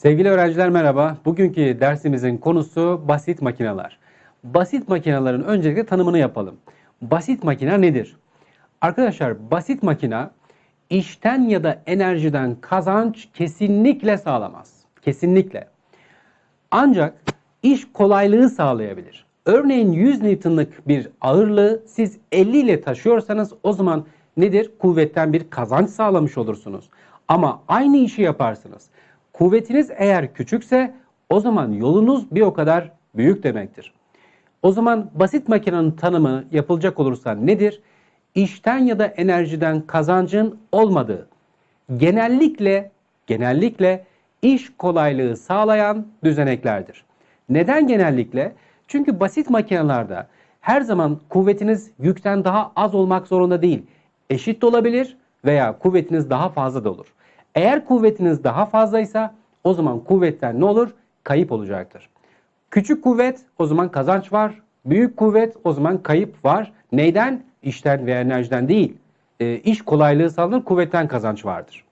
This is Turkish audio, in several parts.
Sevgili öğrenciler merhaba. Bugünkü dersimizin konusu basit makineler. Basit makinelerin öncelikle tanımını yapalım. Basit makine nedir? Arkadaşlar basit makina işten ya da enerjiden kazanç kesinlikle sağlamaz. Kesinlikle. Ancak iş kolaylığı sağlayabilir. Örneğin 100 Newton'lık bir ağırlığı siz 50 ile taşıyorsanız o zaman nedir? Kuvvetten bir kazanç sağlamış olursunuz. Ama aynı işi yaparsınız. Kuvvetiniz eğer küçükse o zaman yolunuz bir o kadar büyük demektir. O zaman basit makinenin tanımı yapılacak olursa nedir? İşten ya da enerjiden kazancın olmadığı, genellikle genellikle iş kolaylığı sağlayan düzeneklerdir. Neden genellikle? Çünkü basit makinelerde her zaman kuvvetiniz yükten daha az olmak zorunda değil. Eşit de olabilir veya kuvvetiniz daha fazla da olur. Eğer kuvvetiniz daha fazlaysa o zaman kuvvetten ne olur? Kayıp olacaktır. Küçük kuvvet o zaman kazanç var. Büyük kuvvet o zaman kayıp var. Neyden? İşten ve enerjiden değil. E, iş kolaylığı sağlanır, kuvvetten kazanç vardır.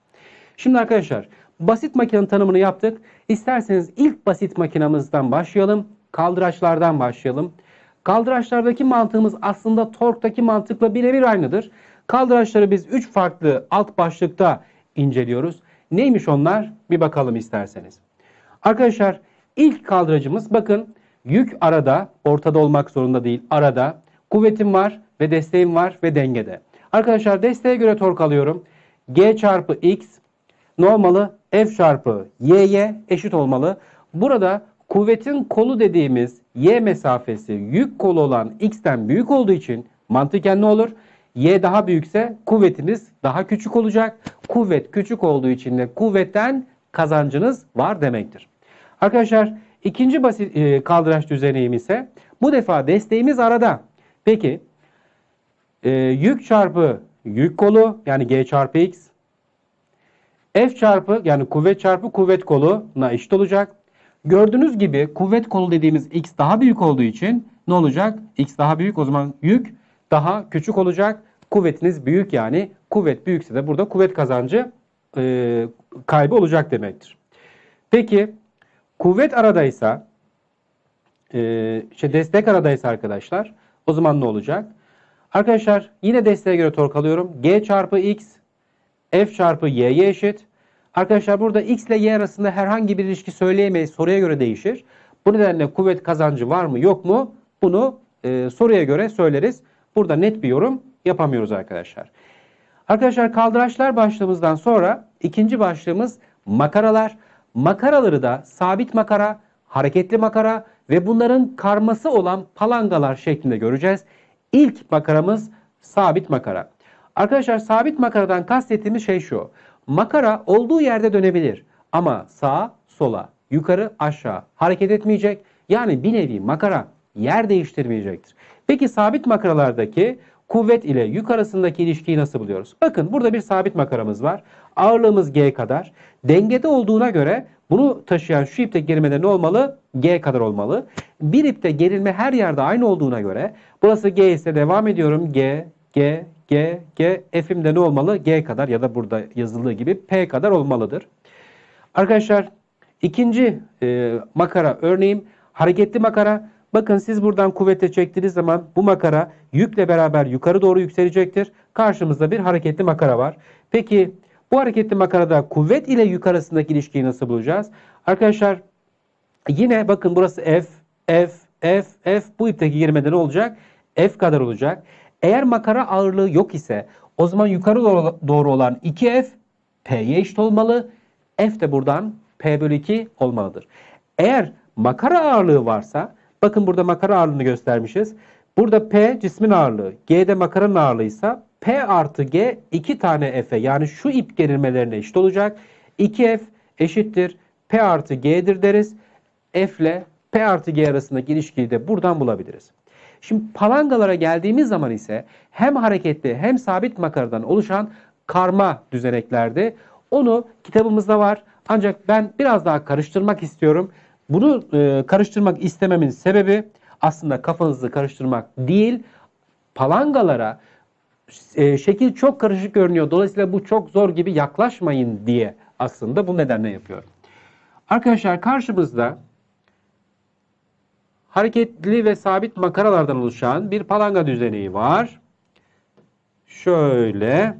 Şimdi arkadaşlar basit makinenin tanımını yaptık. İsterseniz ilk basit makinamızdan başlayalım. Kaldıraçlardan başlayalım. Kaldıraçlardaki mantığımız aslında torktaki mantıkla birebir aynıdır. Kaldıraçları biz 3 farklı alt başlıkta inceliyoruz. Neymiş onlar? Bir bakalım isterseniz. Arkadaşlar ilk kaldıracımız bakın yük arada, ortada olmak zorunda değil, arada. Kuvvetim var ve desteğim var ve dengede. Arkadaşlar desteğe göre tork alıyorum. G çarpı X ne? F çarpı Y'ye eşit olmalı. Burada kuvvetin kolu dediğimiz Y mesafesi yük kolu olan X'ten büyük olduğu için mantıken ne olur? Y daha büyükse kuvvetiniz daha küçük olacak. Kuvvet küçük olduğu için de kuvvetten kazancınız var demektir. Arkadaşlar ikinci basit e, kaldıraç düzeneyim ise bu defa desteğimiz arada. Peki e, yük çarpı yük kolu yani G çarpı X F çarpı yani kuvvet çarpı kuvvet koluna eşit olacak. Gördüğünüz gibi kuvvet kolu dediğimiz X daha büyük olduğu için ne olacak? X daha büyük o zaman yük daha küçük olacak. Kuvvetiniz büyük yani kuvvet büyükse de burada kuvvet kazancı e, kaybı olacak demektir. Peki kuvvet aradaysa e, işte destek aradaysa arkadaşlar o zaman ne olacak? Arkadaşlar yine desteğe göre tork alıyorum. G çarpı X F çarpı Y'ye eşit. Arkadaşlar burada X ile Y arasında herhangi bir ilişki söyleyemeyiz. Soruya göre değişir. Bu nedenle kuvvet kazancı var mı yok mu? Bunu e, soruya göre söyleriz. Burada net bir yorum yapamıyoruz arkadaşlar. Arkadaşlar kaldıraçlar başlığımızdan sonra ikinci başlığımız makaralar. Makaraları da sabit makara, hareketli makara ve bunların karması olan palangalar şeklinde göreceğiz. İlk makaramız sabit makara. Arkadaşlar sabit makaradan kastettiğimiz şey şu. Makara olduğu yerde dönebilir ama sağa, sola, yukarı, aşağı hareket etmeyecek. Yani bir nevi makara yer değiştirmeyecektir. Peki sabit makaralardaki kuvvet ile yük arasındaki ilişkiyi nasıl buluyoruz? Bakın burada bir sabit makaramız var. Ağırlığımız G kadar. Dengede olduğuna göre bunu taşıyan şu ipte gerilmede ne olmalı? G kadar olmalı. Bir ipte gerilme her yerde aynı olduğuna göre burası G ise devam ediyorum. G, G, G, G. F'im de ne olmalı? G kadar ya da burada yazıldığı gibi P kadar olmalıdır. Arkadaşlar ikinci e, makara örneğim hareketli makara. Bakın siz buradan kuvvetle çektiğiniz zaman bu makara yükle beraber yukarı doğru yükselecektir. Karşımızda bir hareketli makara var. Peki bu hareketli makarada kuvvet ile yük arasındaki ilişkiyi nasıl bulacağız? Arkadaşlar yine bakın burası F, F, F, F. Bu ipteki girmede ne olacak? F kadar olacak. Eğer makara ağırlığı yok ise o zaman yukarı doğru olan 2F P'ye eşit olmalı. F de buradan P bölü 2 olmalıdır. Eğer makara ağırlığı varsa bakın burada makara ağırlığını göstermişiz. Burada P cismin ağırlığı, G de makaranın ağırlığıysa P artı G 2 tane F'e yani şu ip gerilmelerine eşit olacak. 2F eşittir P artı G'dir deriz. F ile P artı G arasındaki ilişkiyi de buradan bulabiliriz. Şimdi palangalara geldiğimiz zaman ise hem hareketli hem sabit makaradan oluşan karma düzeneklerdi. Onu kitabımızda var. Ancak ben biraz daha karıştırmak istiyorum. Bunu e, karıştırmak istememin sebebi aslında kafanızı karıştırmak değil. Palangalara e, şekil çok karışık görünüyor. Dolayısıyla bu çok zor gibi yaklaşmayın diye aslında bu nedenle yapıyorum. Arkadaşlar karşımızda hareketli ve sabit makaralardan oluşan bir palanga düzeneği var. Şöyle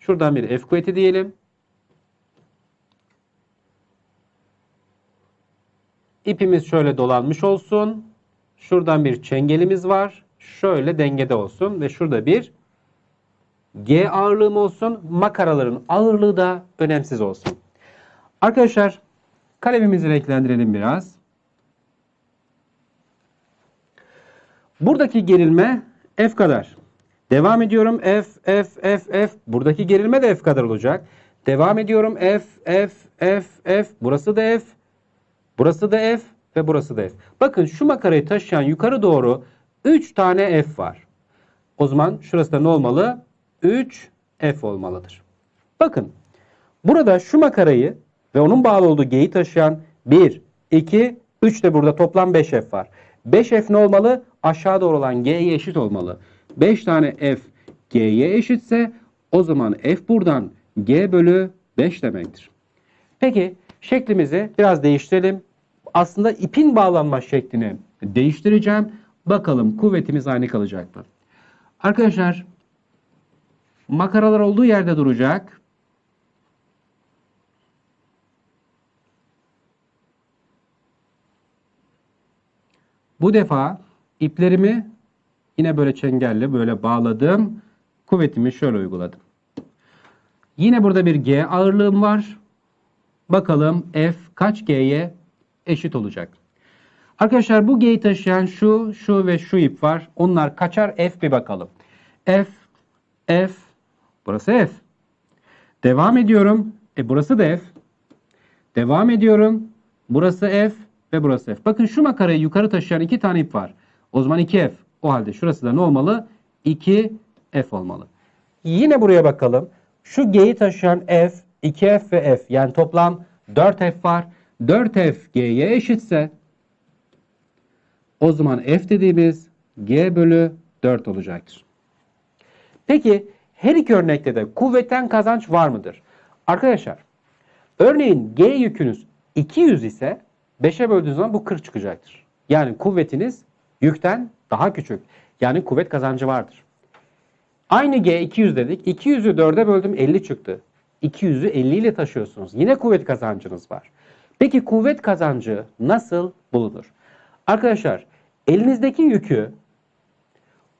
şuradan bir F kuvveti diyelim. İpimiz şöyle dolanmış olsun. Şuradan bir çengelimiz var. Şöyle dengede olsun ve şurada bir G ağırlığım olsun. Makaraların ağırlığı da önemsiz olsun. Arkadaşlar kalemimizi renklendirelim biraz. Buradaki gerilme F kadar. Devam ediyorum F, F, F, F. Buradaki gerilme de F kadar olacak. Devam ediyorum F, F, F, F. Burası da F. Burası da F ve burası da F. Bakın şu makarayı taşıyan yukarı doğru 3 tane F var. O zaman şurası da ne olmalı? 3 F olmalıdır. Bakın burada şu makarayı ve onun bağlı olduğu G'yi taşıyan 1, 2, 3 de burada toplam 5 F var. 5 F ne olmalı? Aşağı doğru olan G'ye eşit olmalı. 5 tane F G'ye eşitse o zaman F buradan G bölü 5 demektir. Peki şeklimizi biraz değiştirelim. Aslında ipin bağlanma şeklini değiştireceğim. Bakalım kuvvetimiz aynı kalacak mı? Arkadaşlar makaralar olduğu yerde duracak. Bu defa iplerimi yine böyle çengelle böyle bağladım. Kuvvetimi şöyle uyguladım. Yine burada bir G ağırlığım var. Bakalım F kaç G'ye eşit olacak. Arkadaşlar bu G'yi taşıyan şu, şu ve şu ip var. Onlar kaçar F bir bakalım. F, F, burası F. Devam ediyorum. E burası da F. Devam ediyorum. Burası F ve burası F. Bakın şu makarayı yukarı taşıyan iki tane ip var. O zaman 2F. O halde şurası da ne olmalı? 2F olmalı. Yine buraya bakalım. Şu G'yi taşıyan F, 2F ve F. Yani toplam 4F var. 4F G'ye eşitse o zaman F dediğimiz G bölü 4 olacaktır. Peki her iki örnekte de kuvvetten kazanç var mıdır? Arkadaşlar örneğin G yükünüz 200 ise 5'e böldüğünüz zaman bu 40 çıkacaktır. Yani kuvvetiniz yükten daha küçük. Yani kuvvet kazancı vardır. Aynı G 200 dedik. 200'ü 4'e böldüm 50 çıktı. 200'ü 50 ile taşıyorsunuz. Yine kuvvet kazancınız var. Peki kuvvet kazancı nasıl bulunur? Arkadaşlar elinizdeki yükü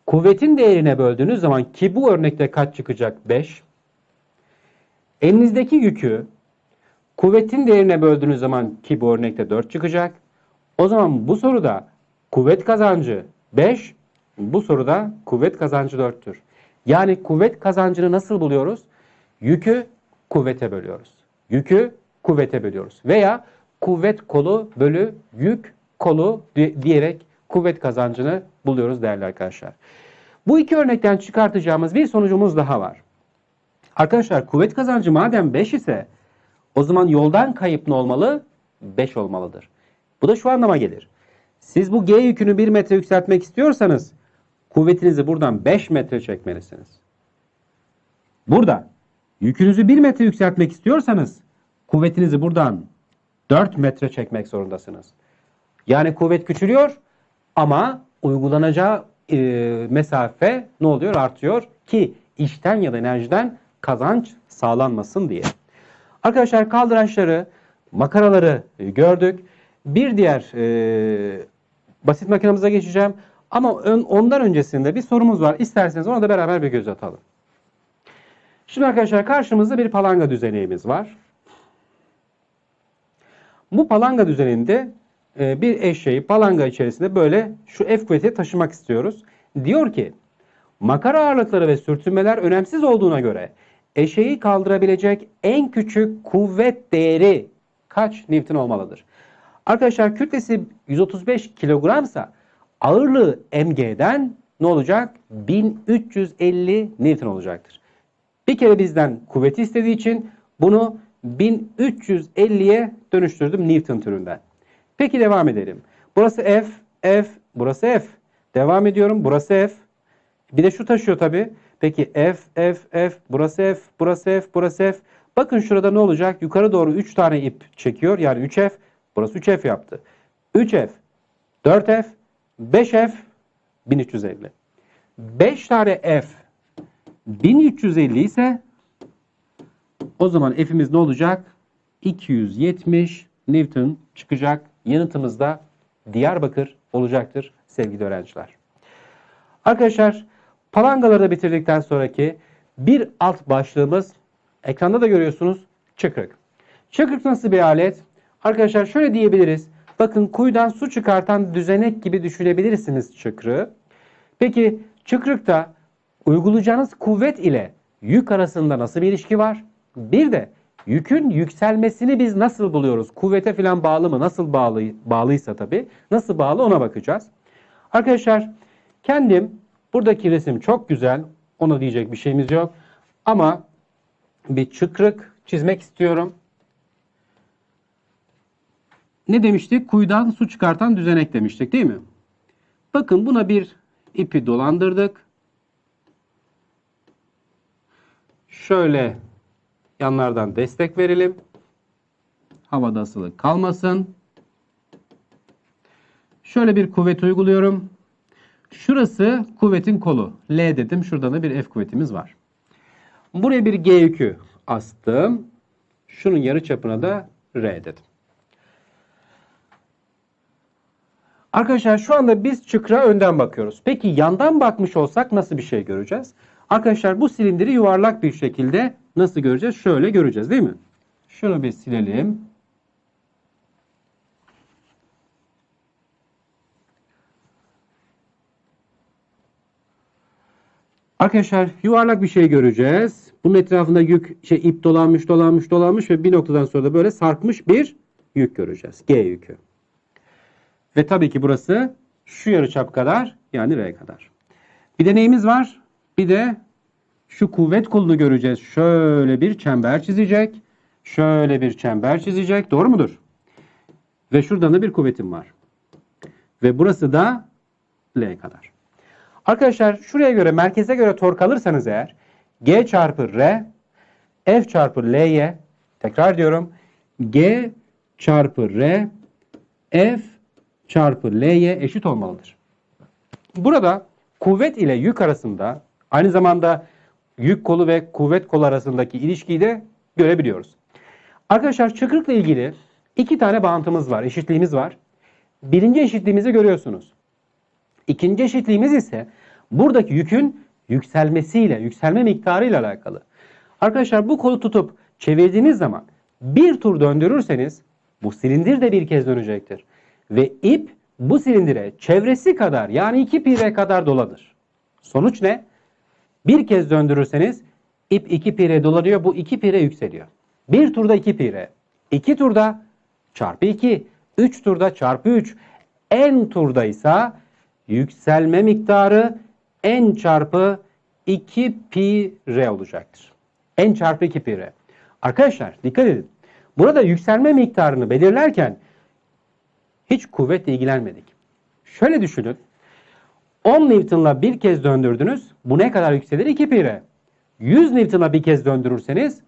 kuvvetin değerine böldüğünüz zaman ki bu örnekte kaç çıkacak? 5. Elinizdeki yükü kuvvetin değerine böldüğünüz zaman ki bu örnekte 4 çıkacak. O zaman bu soruda kuvvet kazancı 5, bu soruda kuvvet kazancı 4'tür. Yani kuvvet kazancını nasıl buluyoruz? Yükü kuvvete bölüyoruz. Yükü kuvvete bölüyoruz. Veya kuvvet kolu bölü yük kolu diyerek kuvvet kazancını buluyoruz değerli arkadaşlar. Bu iki örnekten çıkartacağımız bir sonucumuz daha var. Arkadaşlar kuvvet kazancı madem 5 ise o zaman yoldan kayıp ne olmalı? 5 olmalıdır. Bu da şu anlama gelir. Siz bu G yükünü 1 metre yükseltmek istiyorsanız kuvvetinizi buradan 5 metre çekmelisiniz. Burada yükünüzü 1 metre yükseltmek istiyorsanız kuvvetinizi buradan 4 metre çekmek zorundasınız. Yani kuvvet küçülüyor ama uygulanacağı e, mesafe ne oluyor? Artıyor ki işten ya da enerjiden kazanç sağlanmasın diye. Arkadaşlar kaldıraçları, makaraları gördük. Bir diğer e, basit makinamıza geçeceğim. Ama ön, ondan öncesinde bir sorumuz var. İsterseniz ona da beraber bir göz atalım. Şimdi arkadaşlar karşımızda bir palanga düzeneğimiz var. Bu palanga düzeninde e, bir eşeği palanga içerisinde böyle şu F kuvveti taşımak istiyoruz. Diyor ki makara ağırlıkları ve sürtünmeler önemsiz olduğuna göre eşeği kaldırabilecek en küçük kuvvet değeri kaç Newton olmalıdır? Arkadaşlar kütlesi 135 kilogramsa ağırlığı mg'den ne olacak? 1350 Newton olacaktır. Bir kere bizden kuvveti istediği için bunu 1350'ye dönüştürdüm Newton türünden. Peki devam edelim. Burası F, F, burası F. Devam ediyorum. Burası F. Bir de şu taşıyor tabii. Peki F, F, F, burası F, burası F, burası F. Bakın şurada ne olacak? Yukarı doğru 3 tane ip çekiyor. Yani 3F. Burası 3F yaptı. 3F, 4F, 5F, 1350. 5 tane F 1350 ise o zaman F'imiz ne olacak? 270 Newton çıkacak. Yanıtımız da Diyarbakır olacaktır sevgili öğrenciler. Arkadaşlar palangaları da bitirdikten sonraki bir alt başlığımız ekranda da görüyorsunuz çıkrık. Çıkrık nasıl bir alet? Arkadaşlar şöyle diyebiliriz. Bakın kuyudan su çıkartan düzenek gibi düşünebilirsiniz çıkrığı. Peki çıkrıkta uygulayacağınız kuvvet ile yük arasında nasıl bir ilişki var? Bir de yükün yükselmesini biz nasıl buluyoruz? Kuvvete falan bağlı mı? Nasıl bağlı, bağlıysa tabii. Nasıl bağlı ona bakacağız. Arkadaşlar kendim buradaki resim çok güzel. Ona diyecek bir şeyimiz yok. Ama bir çıkrık çizmek istiyorum. Ne demiştik? Kuyudan su çıkartan düzenek demiştik değil mi? Bakın buna bir ipi dolandırdık. Şöyle yanlardan destek verelim. Havada asılı kalmasın. Şöyle bir kuvvet uyguluyorum. Şurası kuvvetin kolu. L dedim. Şurada da bir F kuvvetimiz var. Buraya bir G yükü astım. Şunun yarı çapına da R dedim. Arkadaşlar şu anda biz çıkra önden bakıyoruz. Peki yandan bakmış olsak nasıl bir şey göreceğiz? Arkadaşlar bu silindiri yuvarlak bir şekilde nasıl göreceğiz? Şöyle göreceğiz değil mi? Şunu bir silelim. Arkadaşlar yuvarlak bir şey göreceğiz. Bunun etrafında yük, şey ip dolanmış, dolanmış, dolanmış ve bir noktadan sonra da böyle sarkmış bir yük göreceğiz. G yükü. Ve tabii ki burası şu yarıçap kadar yani R kadar. Bir de neyimiz var? Bir de şu kuvvet kolunu göreceğiz. Şöyle bir çember çizecek. Şöyle bir çember çizecek. Doğru mudur? Ve şuradan da bir kuvvetim var. Ve burası da L kadar. Arkadaşlar şuraya göre merkeze göre tork alırsanız eğer G çarpı R F çarpı L'ye tekrar diyorum G çarpı R F çarpı L'ye eşit olmalıdır. Burada kuvvet ile yük arasında aynı zamanda yük kolu ve kuvvet kolu arasındaki ilişkiyi de görebiliyoruz. Arkadaşlar çıkrıkla ilgili iki tane bağıntımız var, eşitliğimiz var. Birinci eşitliğimizi görüyorsunuz. İkinci eşitliğimiz ise buradaki yükün yükselmesiyle, yükselme miktarıyla alakalı. Arkadaşlar bu kolu tutup çevirdiğiniz zaman bir tur döndürürseniz bu silindir de bir kez dönecektir. Ve ip bu silindire çevresi kadar yani 2 pi kadar dolanır. Sonuç ne? Bir kez döndürürseniz ip 2 pi r dolanıyor. Bu 2 pi r yükseliyor. Bir turda 2 pi r. 2 turda çarpı 2. 3 turda çarpı 3. En turda ise yükselme miktarı n çarpı 2 pi r olacaktır. n çarpı 2 pi r. Arkadaşlar dikkat edin. Burada yükselme miktarını belirlerken hiç kuvvetle ilgilenmedik. Şöyle düşünün. 10 Newton'la bir kez döndürdünüz. Bu ne kadar yükselir? 2 pi r. 100 Newton'la bir kez döndürürseniz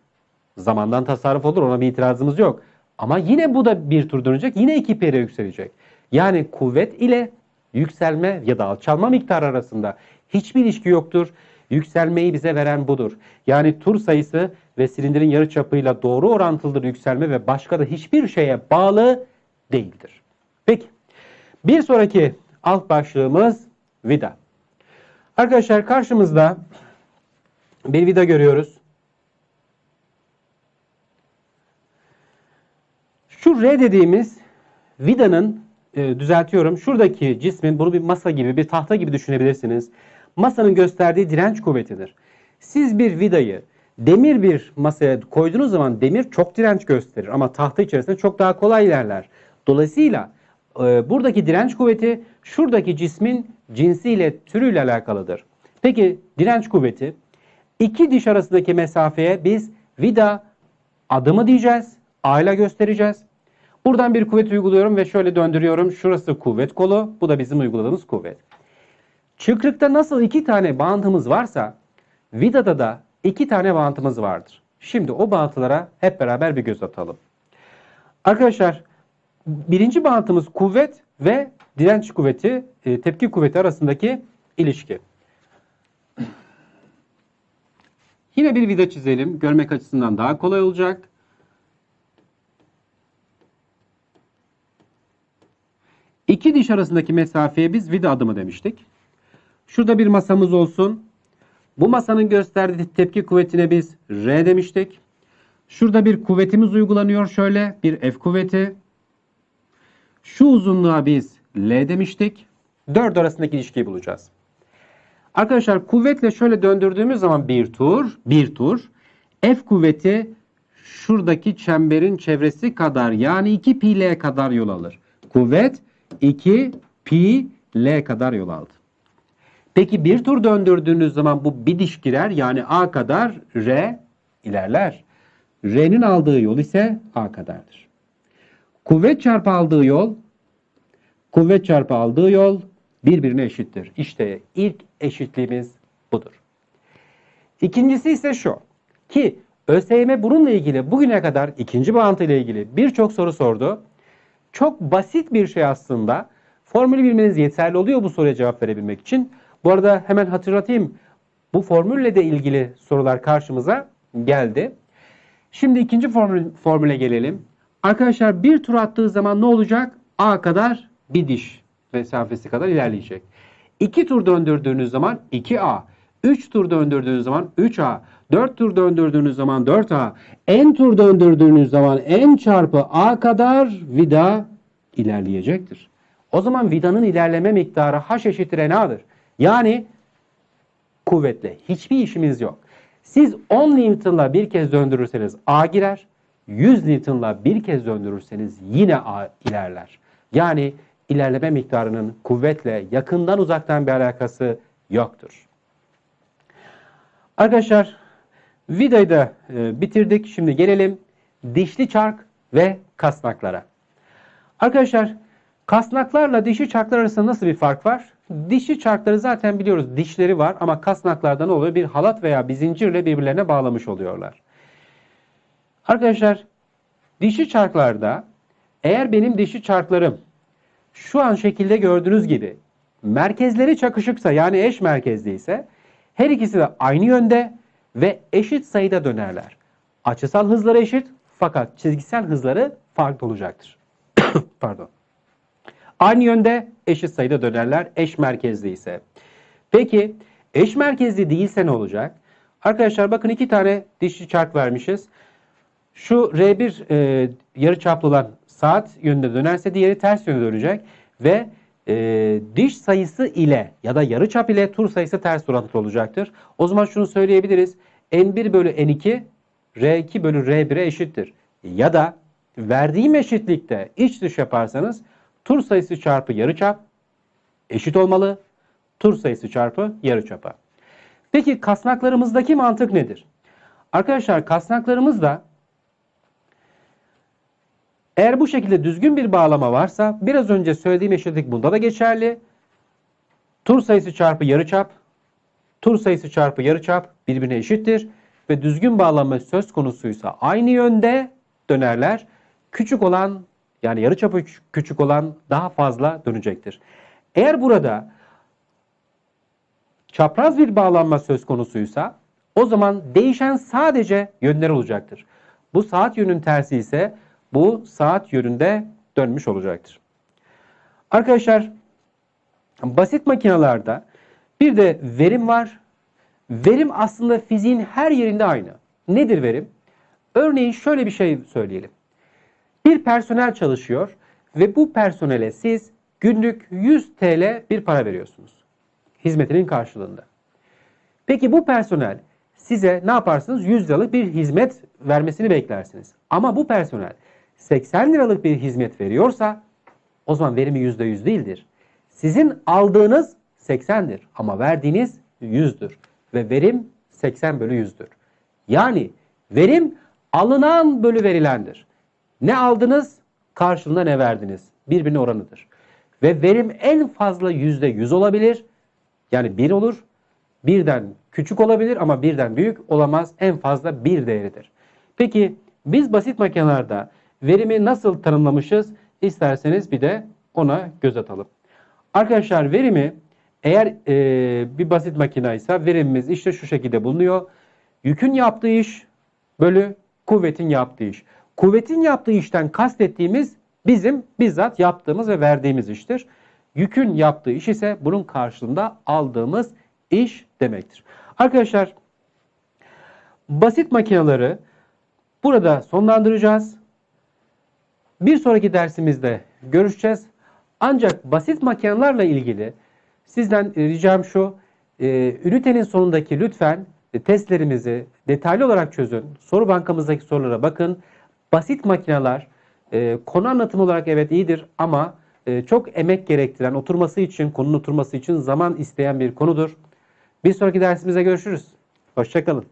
zamandan tasarruf olur. Ona bir itirazımız yok. Ama yine bu da bir tur dönecek. Yine 2 pi r yükselecek. Yani kuvvet ile yükselme ya da alçalma miktarı arasında hiçbir ilişki yoktur. Yükselmeyi bize veren budur. Yani tur sayısı ve silindirin yarıçapıyla doğru orantılıdır yükselme ve başka da hiçbir şeye bağlı değildir. Peki. Bir sonraki alt başlığımız vida. Arkadaşlar karşımızda bir vida görüyoruz. Şu R dediğimiz vidanın e, düzeltiyorum. Şuradaki cismin bunu bir masa gibi, bir tahta gibi düşünebilirsiniz. Masanın gösterdiği direnç kuvvetidir. Siz bir vidayı demir bir masaya koyduğunuz zaman demir çok direnç gösterir ama tahta içerisinde çok daha kolay ilerler. Dolayısıyla e, buradaki direnç kuvveti şuradaki cismin cinsiyle, türüyle alakalıdır. Peki direnç kuvveti iki diş arasındaki mesafeye biz vida adımı diyeceğiz. A ile göstereceğiz. Buradan bir kuvvet uyguluyorum ve şöyle döndürüyorum. Şurası kuvvet kolu. Bu da bizim uyguladığımız kuvvet. Çıkrıkta nasıl iki tane bağıntımız varsa vidada da iki tane bağıntımız vardır. Şimdi o bağıntılara hep beraber bir göz atalım. Arkadaşlar birinci bağıntımız kuvvet ve direnç kuvveti, e, tepki kuvveti arasındaki ilişki. Yine bir vida çizelim. Görmek açısından daha kolay olacak. İki diş arasındaki mesafeye biz vida adımı demiştik. Şurada bir masamız olsun. Bu masanın gösterdiği tepki kuvvetine biz R demiştik. Şurada bir kuvvetimiz uygulanıyor şöyle. Bir F kuvveti. Şu uzunluğa biz L demiştik. 4 arasındaki ilişkiyi bulacağız. Arkadaşlar kuvvetle şöyle döndürdüğümüz zaman bir tur, bir tur. F kuvveti şuradaki çemberin çevresi kadar yani 2 pi L kadar yol alır. Kuvvet 2 pi L kadar yol aldı. Peki bir tur döndürdüğünüz zaman bu bir diş girer yani A kadar R ilerler. R'nin aldığı yol ise A kadardır. Kuvvet çarpı aldığı yol kuvvet çarpı aldığı yol birbirine eşittir. İşte ilk eşitliğimiz budur. İkincisi ise şu ki ÖSYM bununla ilgili bugüne kadar ikinci bağıntı ile ilgili birçok soru sordu. Çok basit bir şey aslında. Formülü bilmeniz yeterli oluyor bu soruya cevap verebilmek için. Bu arada hemen hatırlatayım. Bu formülle de ilgili sorular karşımıza geldi. Şimdi ikinci formül, formüle gelelim. Arkadaşlar bir tur attığı zaman ne olacak? A kadar bir diş mesafesi kadar ilerleyecek. İki tur döndürdüğünüz zaman 2A. 3 tur döndürdüğünüz zaman 3A. 4 tur döndürdüğünüz zaman 4A. N tur döndürdüğünüz zaman N çarpı A kadar vida ilerleyecektir. O zaman vidanın ilerleme miktarı H eşittir N'adır. Yani kuvvetle hiçbir işimiz yok. Siz 10 Newton'la bir kez döndürürseniz A girer. 100 Newton'la bir kez döndürürseniz yine A ilerler. Yani ilerleme miktarının kuvvetle yakından uzaktan bir alakası yoktur. Arkadaşlar vidayı da e, bitirdik. Şimdi gelelim dişli çark ve kasnaklara. Arkadaşlar kasnaklarla dişli çarklar arasında nasıl bir fark var? Dişli çarkları zaten biliyoruz dişleri var ama kasnaklarda ne oluyor? Bir halat veya bir zincirle birbirlerine bağlamış oluyorlar. Arkadaşlar dişli çarklarda eğer benim dişli çarklarım şu an şekilde gördüğünüz gibi merkezleri çakışıksa yani eş merkezliyse her ikisi de aynı yönde ve eşit sayıda dönerler. Açısal hızları eşit fakat çizgisel hızları farklı olacaktır. Pardon. Aynı yönde eşit sayıda dönerler eş merkezli ise. Peki eş merkezli değilse ne olacak? Arkadaşlar bakın iki tane dişli çark vermişiz. Şu R1 e, yarı çaplı olan saat yönünde dönerse diğeri ters yönde dönecek ve e, diş sayısı ile ya da yarı çap ile tur sayısı ters orantılı olacaktır. O zaman şunu söyleyebiliriz. N1 bölü N2 R2 bölü R1'e eşittir. Ya da verdiğim eşitlikte iç dış yaparsanız tur sayısı çarpı yarı çap eşit olmalı. Tur sayısı çarpı yarı çapa. Peki kasnaklarımızdaki mantık nedir? Arkadaşlar kasnaklarımızda da eğer bu şekilde düzgün bir bağlama varsa biraz önce söylediğim eşitlik bunda da geçerli. Tur sayısı çarpı yarıçap, tur sayısı çarpı yarıçap birbirine eşittir ve düzgün bağlama söz konusuysa aynı yönde dönerler. Küçük olan yani yarıçapı küçük olan daha fazla dönecektir. Eğer burada çapraz bir bağlanma söz konusuysa o zaman değişen sadece yönler olacaktır. Bu saat yönün tersi ise bu saat yönünde dönmüş olacaktır. Arkadaşlar basit makinalarda bir de verim var. Verim aslında fiziğin her yerinde aynı. Nedir verim? Örneğin şöyle bir şey söyleyelim. Bir personel çalışıyor ve bu personele siz günlük 100 TL bir para veriyorsunuz. Hizmetinin karşılığında. Peki bu personel size ne yaparsınız? 100 liralık bir hizmet vermesini beklersiniz. Ama bu personel 80 liralık bir hizmet veriyorsa o zaman verimi %100 değildir. Sizin aldığınız 80'dir ama verdiğiniz 100'dür. Ve verim 80 bölü 100'dür. Yani verim alınan bölü verilendir. Ne aldınız karşılığında ne verdiniz. Birbirine oranıdır. Ve verim en fazla %100 olabilir. Yani 1 olur. birden küçük olabilir ama birden büyük olamaz. En fazla bir değeridir. Peki biz basit makinelerde verimi nasıl tanımlamışız? İsterseniz bir de ona göz atalım. Arkadaşlar verimi eğer e, bir basit makine ise verimimiz işte şu şekilde bulunuyor. Yükün yaptığı iş bölü kuvvetin yaptığı iş. Kuvvetin yaptığı işten kastettiğimiz bizim bizzat yaptığımız ve verdiğimiz iştir. Yükün yaptığı iş ise bunun karşılığında aldığımız iş demektir. Arkadaşlar basit makineleri burada sonlandıracağız. Bir sonraki dersimizde görüşeceğiz. Ancak basit makinelerle ilgili sizden ricam şu. e, ünitenin sonundaki lütfen e, testlerimizi detaylı olarak çözün. Soru bankamızdaki sorulara bakın. Basit makineler e, konu anlatımı olarak evet iyidir ama e, çok emek gerektiren, oturması için, konunun oturması için zaman isteyen bir konudur. Bir sonraki dersimizde görüşürüz. Hoşçakalın.